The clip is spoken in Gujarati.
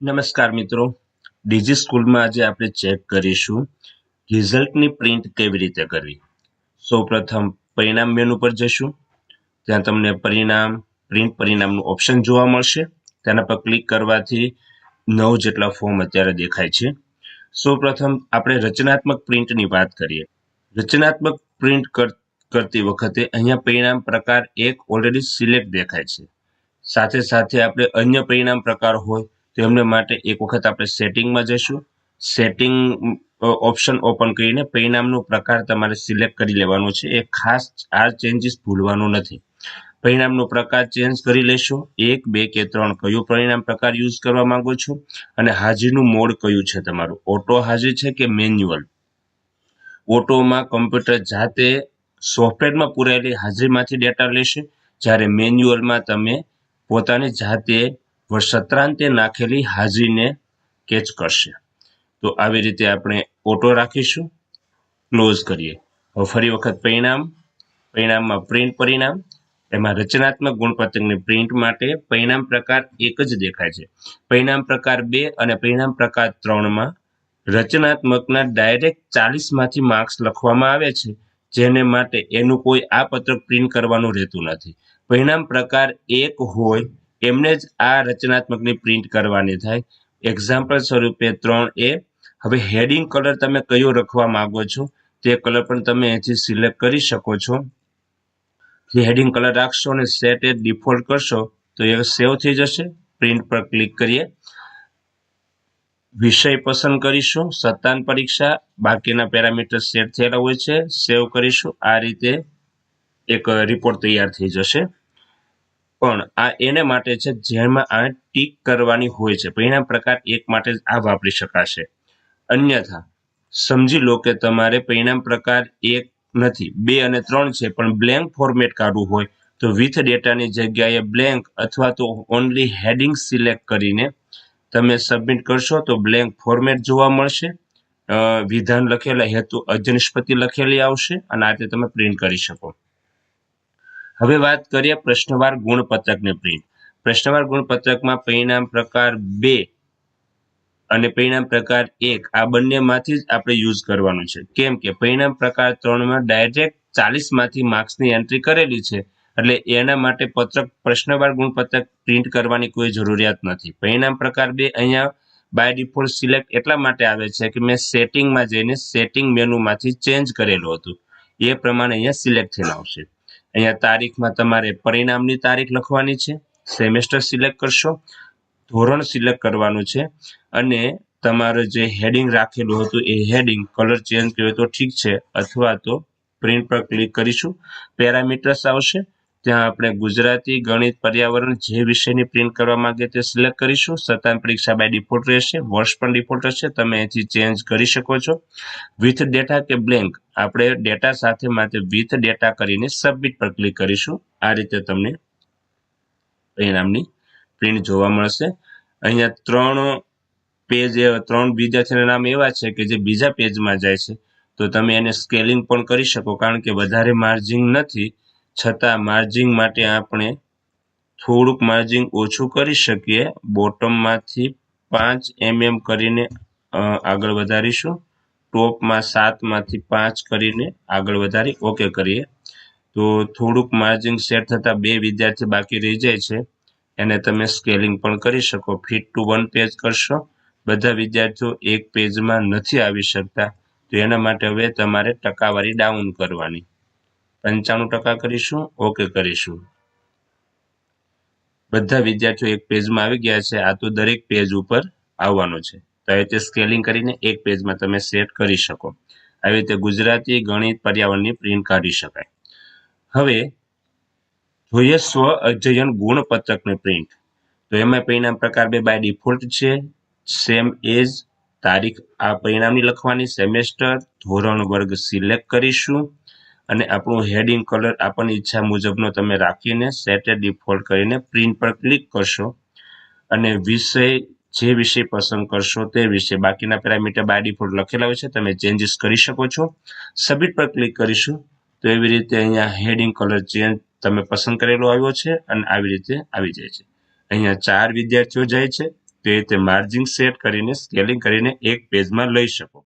નમસ્કાર મિત્રો. ડીજી સ્કૂલમાં આજે આપણે ચેક કરીશું રિઝલ્ટની પ્રિન્ટ કેવી રીતે કરવી. સૌપ્રથમ પરિણામ મેનુ પર જશું ત્યાં તમને પરિણામ પ્રિન્ટ પરિણામનું ઓપ્શન જોવા મળશે. તેના પર ક્લિક કરવાથી નવ જેટલા ફોર્મ અત્યારે દેખાય છે. સૌપ્રથમ આપણે રચનાત્મક પ્રિન્ટની વાત કરીએ. રચનાત્મક પ્રિન્ટ કરતી વખતે અહીંયા પરિણામ પ્રકાર એક ઓલરેડી સિલેક્ટ દેખાય છે. સાથે સાથે આપણે અન્ય પરિણામ પ્રકાર હોય તો એમને માટે એક વખત આપણે સેટિંગમાં જઈશું. સેટિંગ ઓપ્શન ઓપન કરીને પરિણામનો પ્રકાર તમારે સિલેક્ટ કરી લેવાનો છે. એ ખાસ આ ચેન્જીસ ભૂલવાનું નથી. પરિણામનો પ્રકાર ચેન્જ કરી લેશો. એક, બે કે ત્રણ કયું પરિણામ પ્રકાર યુઝ કરવા માંગો છો? અને હાજરીનું મોડ કયું છે તમારું? ઓટો હાજરી છે કે મેન્યુઅલ ઓટોમાં કમ્પ્યુટર જાતે સોફ્ટવેરમાં પૂરાયેલી હાજરીમાંથી ડેટા લેશે. જ્યારે મેન્યુઅલમાં તમે પોતાની જાતે સત્રાંતે નાખેલી હાજરીને કેચ કરશે. તો આવી રીતે આપણે ઓટો રાખીશું. ક્લોઝ કરીએ. હવે ફરી વખત પરિણામ. પરિણામમાં પ્રિન્ટ પરિણામ. એમાં રચનાત્મક ગુણપત્રકની પ્રિન્ટ માટે પરિણામ પ્રકાર એક જ દેખાય છે. પરિણામ પ્રકાર બે અને પરિણામ પ્રકાર ત્રણમાં રચનાત્મકના ડાયરેક્ટ ચાલીસમાંથી માર્ક્સ લખવામાં આવે છે, જેને માટે એનું કોઈ આ પત્રક પ્રિન્ટ કરવાનું રહેતું નથી. પરિણામ પ્રકાર એક હોય એમને જ આ રચનાત્મકની પ્રિન્ટ કરવાની થાય. એક્ઝામ્પલ સ્વરૂપે ત્રણ એ. હવે હેડિંગ કલર તમે કયો રખવા માંગો છો? તે કલર પણ તમે અહીંથી સિલેક્ટ કરી શકો છો. હેડિંગ કલર રાખશો અને સેટ એ ડિફોલ્ટ કરશો, તો એ સેવ થઈ જશે. પ્રિન્ટ પર ક્લિક કરીએ. વિષય પસંદ કરીશું. સત્તાન પરીક્ષા. બાકીના પેરામીટર સેટ થયેલા હોય છે. સેવ કરીશું. આ રીતે એક રિપોર્ટ તૈયાર થઈ જશે. પણ આ એને માટે છે જેમાં આ ટીક કરવાની હોય છે. પરિણામ પ્રકાર એક માટે આ વાપરી શકાશે. અન્યથા, સમજી લો કે તમારે પરિણામ પ્રકાર એક નથી, બે અને ત્રણ છે, પણ બ્લેન્ક ફોર્મેટ કાઢવું હોય તો વિથ ડેટાની જગ્યાએ બ્લેન્ક અથવા તો ઓનલી હેડિંગ સિલેક્ટ કરીને તમે સબમિટ કરશો તો બ્લેન્ક ફોર્મેટ જોવા મળશે. વિધાન લખેલા હેતુ અજનિષ્પતિ લખેલી આવશે અને આ રીતે તમે પ્રિન્ટ કરી શકો. હવે વાત કરીએ પ્રશ્નવાર ગુણપત્રકની પ્રિન્ટ પ્રશ્નવાર ગુણપત્રકમાં પરિણામ પ્રકાર બે અને પરિણામ પ્રકાર એક આ બંનેમાંથી જ આપણે યુઝ કરવાનું છે. કેમ કે પરિણામ પ્રકાર ત્રણમાં ડાયરેક્ટ ચાલીસમાંથી માર્ક્સની એન્ટ્રી કરેલી છે, એટલે એના માટે પત્રક પ્રશ્નવાર ગુણપત્રક પ્રિન્ટ કરવાની કોઈ જરૂરિયાત નથી. પરિણામ પ્રકાર બે અહીંયા બાય ડિફોલ્ટ સિલેક્ટ એટલા માટે આવે છે કે મેં સેટિંગમાં જઈને સેટિંગ મેનુમાંથી ચેન્જ કરેલું હતું. એ પ્રમાણે અહીંયા સિલેક્ટ થઈને આવશે. અહીંયા તારીખમાં તમારે પરિણામની તારીખ લખવાની છે. સેમેસ્ટર સિલેક્ટ કરશો. ધોરણ સિલેક્ટ કરવાનું છે. અને તમારે જે હેડિંગ રાખેલું હતું, એ હેડિંગ કલર ચેન્જ કર્યો તો ઠીક છે. અથવા તો પ્રિન્ટ પર ક્લિક કરીશું. પેરામીટર્સ આવશે. ત્યાં આપણે ગુજરાતી ગણિત પર્યાવરણ જે વિષયની પ્રિન્ટ કરવા માંગે તે સિલેક્ટ કરીશું. સતાન પરીક્ષા બાય ડિફોલ્ટ રહેશે. વર્ષ પણ ડિફોલ્ટ હશે. તમે અહીંથી ચેન્જ કરી શકો છો. વિથ ડેટા કે બ્લેન્ક આપણે ડેટા સાથે માટે વિથ ડેટા કરીને સબમિટ પર ક્લિક કરીશું. આ રીતે તમને પરિણામની પ્રિન્ટ જોવા મળશે. અહીંયા ત્રણ પેજ ત્રણ વિદ્યાર્થીના નામ એવા છે કે જે બીજા પેજમાં જાય છે. તો તમે એને સ્કેલિંગ પણ કરી શકો. કારણ કે વધારે માર્જિંગ નથી. છતાં માર્જિંગ માટે આપણે થોડુંક માર્જિંગ ઓછું કરી શકીએ. બોટમમાંથી પાંચ એમએમ કરીને આગળ વધારીશું. ટોપમાં સાતમાંથી પાંચ કરીને આગળ વધારી ઓકે કરીએ. તો થોડુંક માર્જિંગ સેટ થતાં બે વિદ્યાર્થી બાકી રહી જાય છે. એને તમે સ્કેલિંગ પણ કરી શકો. ફિટ ટુ વન પેજ કરશો. બધા વિદ્યાર્થીઓ એક પેજમાં નથી આવી શકતા. તો એના માટે હવે તમારે ટકાવારી ડાઉન કરવાની. પંચાણું ટકા કરીશું, ઓકે કરીશું. બધા વિદ્યાર્થીઓ એક પેજમાં આવી ગયા છે, આ તો દરેક પેજ ઉપર આવવાનો છે. તો રીતે સ્કેલિંગ કરીને એક પેજમાં તમે સેટ કરી શકો. આવી રીતે ગુજરાતી, ગણિત, પર્યાવરણની પ્રિન્ટ કાઢી શકાય. હવે જોઈએ સ્વ અધ્યયન ગુણપત્રકની પ્રિન્ટ. તો એમાં પરિણામ પ્રકાર બે બાય ડિફોલ્ટ છે. સેમ એજ, તારીખ આ પરિણામની લખવાની, સેમેસ્ટર, ધોરણ વર્ગ સિલેક્ટ કરીશું. અને આપણું હેડિંગ કલર આપણને ઈચ્છા મુજબનો તમે રાખીને સેટ ડિફોલ્ટ કરીને પ્રિન્ટ પર ક્લિક કરશો અને વિષય જે વિષય પસંદ કરશો તે વિષય. બાકીના પેરામીટર બાય ડિફોલ્ટ લખેલા હોય છે, તમે ચેન્જીસ કરી શકો છો. સબમિટ પર ક્લિક કરીશું તો એવી રીતે અહીંયા હેડિંગ કલર ચેન્જ તમે પસંદ કરેલો આવ્યો છે અને આવી રીતે આવી જાય છે. અહીંયા ચાર વિદ્યાર્થીઓ જાય છે, તે રીતે માર્જિન સેટ કરીને સ્કેલિંગ કરીને એક પેજમાં લઈ શકો.